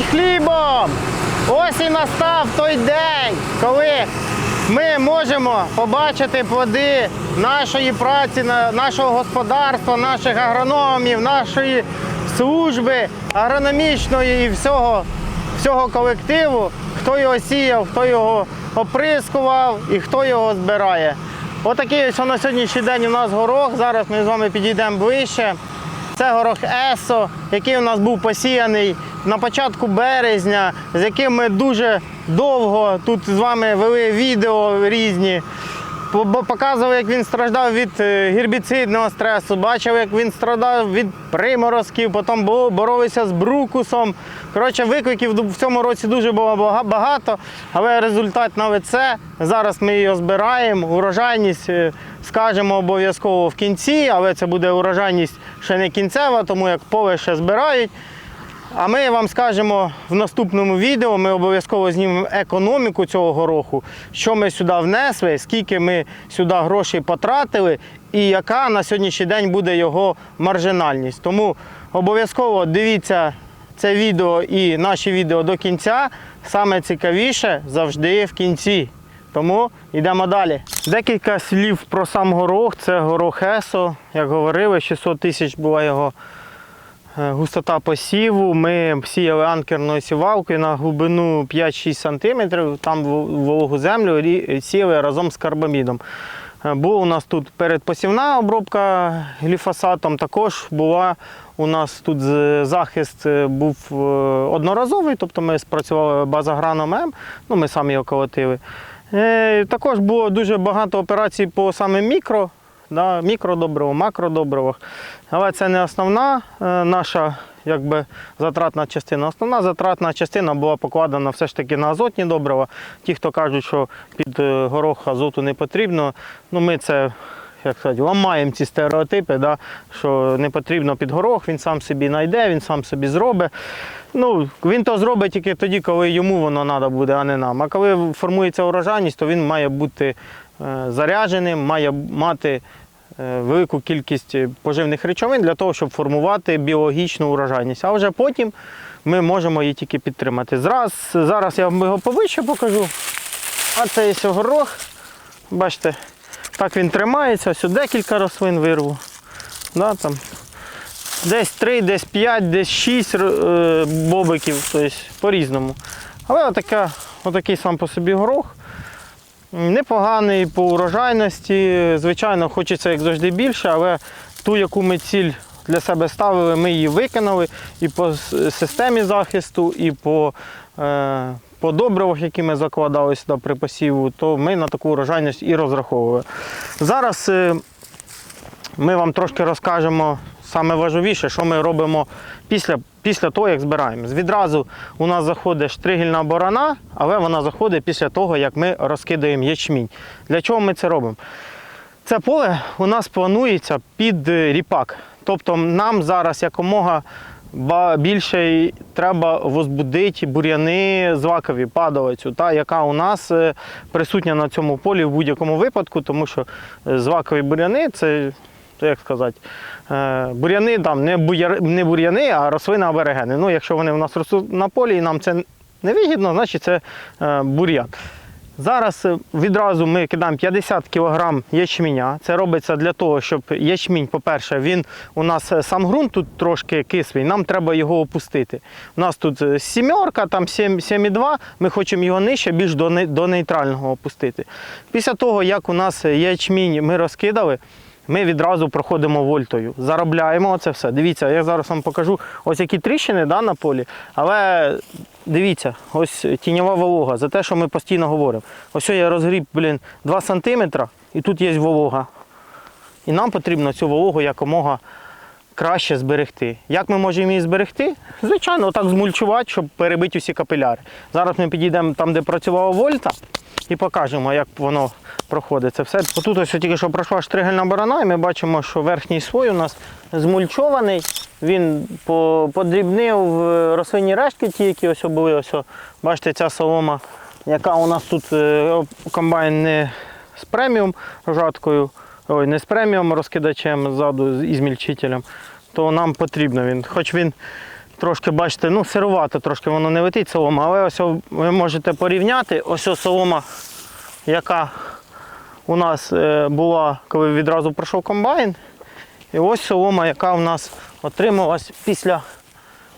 будь хлібом. Ось і настав той день, коли ми можемо побачити плоди нашої праці, нашого господарства, наших агрономів, нашої служби агрономічної і всього, всього колективу, хто його сіяв, хто його оприскував і хто його збирає. Отакий ось на сьогоднішній день у нас горох. Зараз ми з вами підійдемо ближче. Це горох Есо, який у нас був посіяний на початку березня, з яким ми дуже довго тут з вами вели відео різні. Показував, як він страждав від е, гербіцидного стресу, бачив, як він страждав від приморозків, потім бо- боролися з брукусом. Коротше, викликів в цьому році дуже було багато, але результат навіть це. Зараз ми його збираємо. Урожайність е, скажемо обов'язково в кінці, але це буде урожайність ще не кінцева, тому як поле ще збирають. А ми вам скажемо в наступному відео, ми обов'язково знімемо економіку цього гороху, що ми сюди внесли, скільки ми сюди грошей потратили і яка на сьогоднішній день буде його маржинальність. Тому обов'язково дивіться це відео і наші відео до кінця. Саме цікавіше завжди в кінці. Тому йдемо далі. Декілька слів про сам горох. Це горох Есо. Як говорили, 600 тисяч була його Е, Густота посіву. Ми сіяли анкерною сівалкою на глибину 5-6 см, там вологу землю сіяли разом з карбамідом. Е, Була у нас тут передпосівна обробка гліфосатом, також була у нас тут захист е, був е, одноразовий, тобто ми спрацювали базаграном М, ну ми самі його колотили. Також було дуже багато операцій по саме мікро, да, мікродобриво, макродобривах. Але це не основна наша якби, затратна частина. Основна затратна частина була покладена все ж таки на азотні добрива. Ті, хто кажуть, що під е, горох азоту не потрібно, ну ми це. Як сказати, ламаємо ці стереотипи, да, що не потрібно під горох, він сам собі знайде, він сам собі зробить. Ну, він то зробить тільки тоді, коли йому воно треба буде, а не нам. А коли формується урожайність, то він має бути е, зарядженим, має мати велику кількість поживних речовин для того, щоб формувати біологічну урожайність. А вже потім ми можемо її тільки підтримати. Зараз, зараз я вам його повище покажу. А це є горох. Бачите, так він тримається, ось декілька рослин вирву. Да, там. Десь 3, десь 5, десь 6 е, бобиків, тобто по-різному. Але отака, отакий сам по собі горох. Непоганий по урожайності. Звичайно, хочеться як завжди більше, але ту, яку ми ціль для себе ставили, ми її виконали і по системі захисту, і по, е, по добривах, які ми закладали сюди при посіву, то ми на таку урожайність і розраховували. Зараз е, ми вам трошки розкажемо саме важливіше, що ми робимо після, після того, як збираємо. Відразу у нас заходить штригельна борона, але вона заходить після того, як ми розкидаємо ячмінь. Для чого ми це робимо? Це поле у нас планується під е, ріпак. Тобто нам зараз якомога більше треба возбудити бур'яни злакові, падалицю, та, яка у нас е, присутня на цьому полі в будь-якому випадку, тому що е, злакові бур'яни це, то як сказати, е, бур'яни там не, не бур'яни, а рослини аберегени. Ну, якщо вони у нас ростуть на полі і нам це не вигідно, значить це е, бур'ян. Зараз е, відразу ми кидаємо 50 кг ячменя. Це робиться для того, щоб ячмінь, по-перше, він у нас сам ґрунт тут трошки кислий, нам треба його опустити. У нас тут сімерка, там 7, 7,2, ми хочемо його нижче, більш до нейтрального опустити. Після того, як у нас ячмінь ми розкидали, ми відразу проходимо вольтою, заробляємо це все. Дивіться, я зараз вам покажу ось які тріщини да, на полі. Але дивіться, ось тіньова волога, за те, що ми постійно говоримо. Ось я розгріб, блін, 2 см і тут є волога. І нам потрібно цю вологу якомога краще зберегти. Як ми можемо її зберегти? Звичайно, так змульчувати, щоб перебити усі капіляри. Зараз ми підійдемо там, де працювала вольта, і покажемо, як воно проходить це все. Отут ось тільки що пройшла штригельна борона, і ми бачимо, що верхній слой у нас змульчований. Він подрібнив е, рослинні рештки, ті, які ось були. Ось, бачите, ця солома, яка у нас тут е, комбайн не з преміум жаткою, ой, не з преміум розкидачем ззаду, з- із мільчителем, то нам потрібно він. Хоч він трошки, бачите, ну, сирувато, трошки воно не летить солома, але ось ви можете порівняти. Ось солома, яка у нас е, була, коли відразу пройшов комбайн. І ось солома, яка у нас отрималась після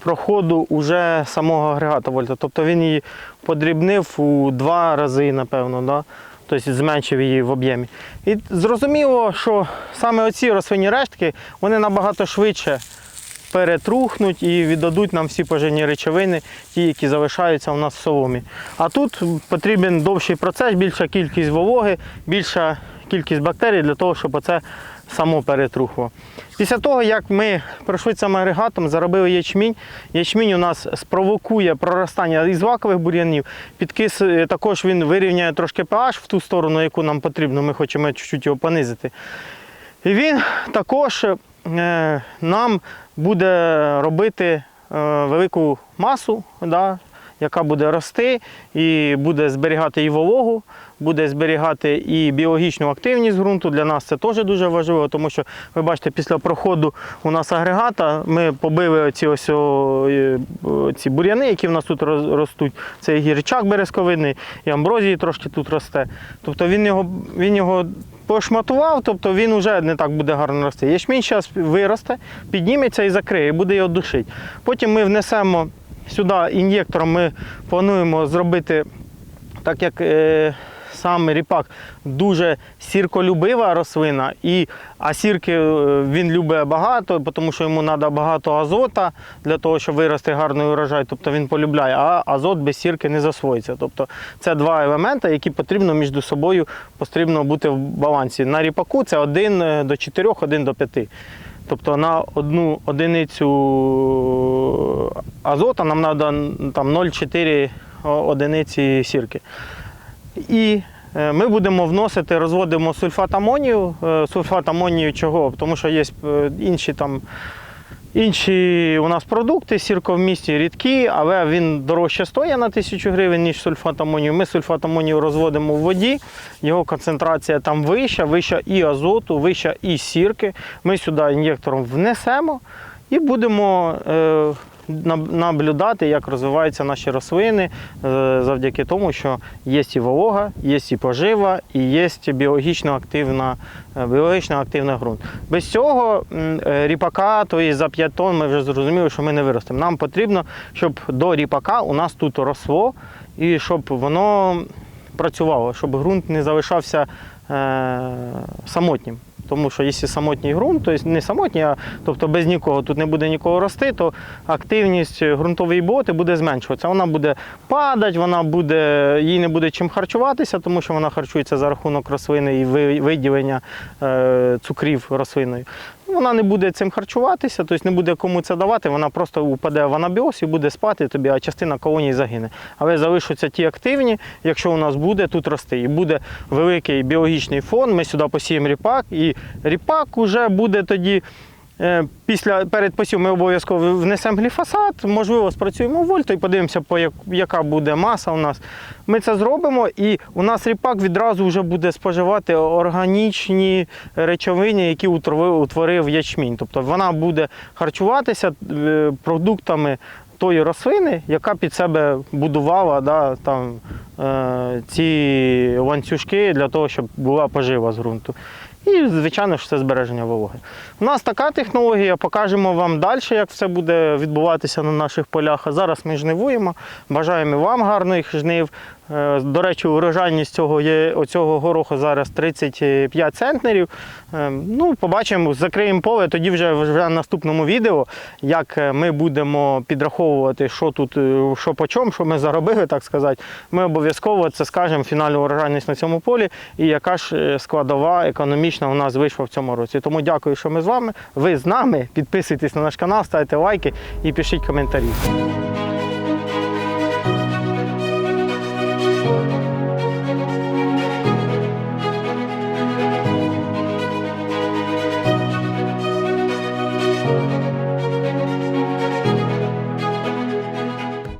проходу уже самого агрегата вольта. Тобто він її подрібнив у два рази, напевно, да? Тобто зменшив її в об'ємі. І зрозуміло, що саме оці рослинні рештки вони набагато швидше перетрухнуть і віддадуть нам всі поживні речовини, ті, які залишаються у нас в соломі. А тут потрібен довший процес, більша кількість вологи, більша кількість бактерій для того, щоб оце само перетрухло. Після того, як ми пройшли цим агрегатом, заробили ячмінь, ячмінь у нас спровокує проростання із злакових бур'янів. Підкис е, також він вирівняє трошки pH в ту сторону, яку нам потрібно. Ми хочемо чуть-чуть його понизити. І він також е, нам буде робити е, велику масу, да, яка буде рости і буде зберігати і вологу, буде зберігати і біологічну активність ґрунту. Для нас це теж дуже важливо, тому що ви бачите, після проходу у нас агрегата ми побили ці ось ці бур'яни, які в нас тут ростуть. Це і гірчак березковидний, і амброзії трошки тут росте. Тобто він його, він його пошматував, тобто він вже не так буде гарно рости. Ячмінь зараз виросте, підніметься і закриє, і буде його душити. Потім ми внесемо сюди ін'єктором, ми плануємо зробити, так як е, сам ріпак дуже сірколюбива рослина, і, а сірки е, він любить багато, тому що йому треба багато азота для того, щоб вирости гарний урожай. Тобто він полюбляє, а азот без сірки не засвоїться. Тобто це два елементи, які потрібно між собою потрібно бути в балансі. На ріпаку це 1 до 4, 1 до 5. Тобто на одну одиницю азота нам треба там 0,4 одиниці сірки. І е, ми будемо вносити, розводимо сульфат амонію. Е, Сульфат амонію чого? Тому що є е, інші там. Інші у нас продукти сірко в місті рідкі, але він дорожче стоїть на тисячу гривень, ніж сульфат амонію. Ми сульфат амонію розводимо в воді, його концентрація там вища, вища і азоту, вища і сірки. Ми сюди ін'єктором внесемо і будемо е, наблюдати, як розвиваються наші рослини е, завдяки тому, що є і волога, є і пожива, і є біологічно активна, е, біологічно активний ґрунт. Без цього е, ріпака, то і за 5 тонн ми вже зрозуміли, що ми не виростемо. Нам потрібно, щоб до ріпака у нас тут росло і щоб воно працювало, щоб ґрунт не залишався самотнім. Тому що якщо самотній ґрунт, тобто не самотній, а тобто без нікого тут не буде нікого рости, то активність ґрунтової боти буде зменшуватися. Вона буде падати, вона буде, їй не буде чим харчуватися, тому що вона харчується за рахунок рослини і виділення е, цукрів рослиною. Вона не буде цим харчуватися, тобто не буде кому це давати, вона просто упаде в анабіоз і буде спати тобі, а частина колонії загине. Але залишаться ті активні, якщо у нас буде тут рости. І буде великий біологічний фон, ми сюди посіємо ріпак, і ріпак вже буде тоді. Е, Після перед посів ми обов'язково внесемо гліфосат, можливо, спрацюємо вольту і подивимося, по як- яка буде маса у нас. Ми це зробимо, і у нас ріпак відразу вже буде споживати органічні речовини, які утворив, ячмінь. Тобто вона буде харчуватися е, продуктами тої рослини, яка під себе будувала да, там, е, ці ланцюжки для того, щоб була пожива з ґрунту. І, звичайно ж, це збереження вологи. У нас така технологія, покажемо вам далі, як все буде відбуватися на наших полях. А зараз ми жнивуємо. Бажаємо вам гарних жнив. Е, До речі, урожайність цього оцього гороху зараз 35 центнерів. Е, Ну, побачимо, закриємо поле, тоді вже в наступному відео, як е, ми будемо підраховувати, що тут, що по чому, що ми заробили, так сказати. Ми обов'язково це скажемо фінальну урожайність на цьому полі і яка ж складова економічна у нас вийшла в цьому році. Тому дякую, що ми з вами. Ви з нами. Підписуйтесь на наш канал, ставте лайки і пишіть коментарі.